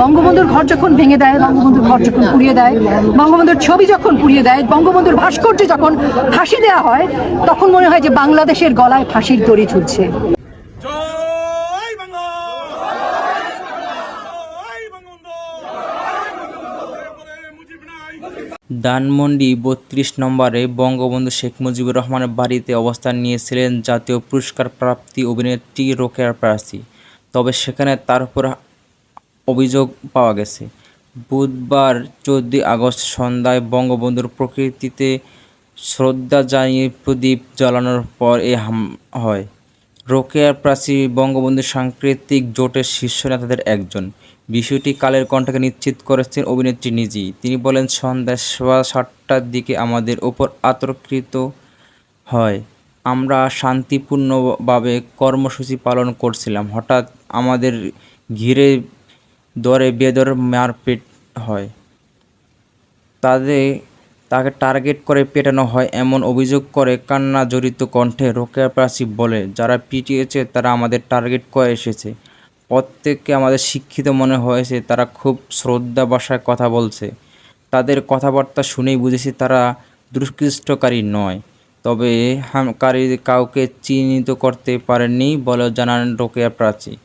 বঙ্গবন্ধুর ঘর যখন ভেঙে দেয় বঙ্গবন্ধুর ঘর যখন পুড়িয়ে দেয় বঙ্গবন্ধুর ছবি যখন পুড়িয়ে দেয় বঙ্গবন্ধুর ভাস্কর্য যখন ফাঁসি দেওয়া হয় তখন মনে হয় যে বাংলাদেশের গলায় ফাঁসির দড়ি ঝুলছে জয় বাংলা! জয় বঙ্গবন্ধু জয় মুজিব নাই ধানমন্ডি বত্রিশ নম্বরে বঙ্গবন্ধু শেখ মুজিবুর রহমানের বাড়িতে অবস্থান নিয়েছিলেন জাতীয় পুরস্কার প্রাপ্তি অভিনেত্রী রোকেয়ার প্রাচী তবে সেখানে তার উপর অভিযোগ পাওয়া গেছে। বুধবার চোদ্দই আগস্ট সন্ধ্যায় বঙ্গবন্ধুর প্রকৃতিতে শ্রদ্ধা জানিয়ে প্রদীপ জ্বালানোর পর এ হাম, হয়। রোকেয়ার প্রাচী বঙ্গবন্ধু সাংস্কৃতিক জোটের শীর্ষ নেতাদের একজন। বিষয়টি কালের কণ্ঠকে নিশ্চিত করেছেন অভিনেত্রী নিজেই। তিনি বলেন সন্ধ্যা সোয়া সাতটার দিকে আমাদের ওপর আতঙ্কিত হয়। আমরা শান্তিপূর্ণভাবে কর্মসূচি পালন করছিলাম। হঠাৎ আমাদের ঘিরে দরে বেদর মারপিট হয়। তাদের, তাকে টার্গেট করে পেটানো হয় এমন অভিযোগ করে কান্না জড়িত কণ্ঠে রোকেয়া প্রাচী বলে, যারা পিটিয়েছে, তারা আমাদের টার্গেট করে এসেছে। প্রত্যেককে আমাদের শিক্ষিত মনে হয়েছে, তারা খুব শ্রদ্ধা ভাষায় কথা বলছে। তাদের কথাবার্তা শুনেই বুঝেছি তারা দুষ্কৃষ্টকারী নয়। তবে হামকারী কাউকে চিহ্নিত করতে পারেননি বলে জানান রোকেয়া প্রাচী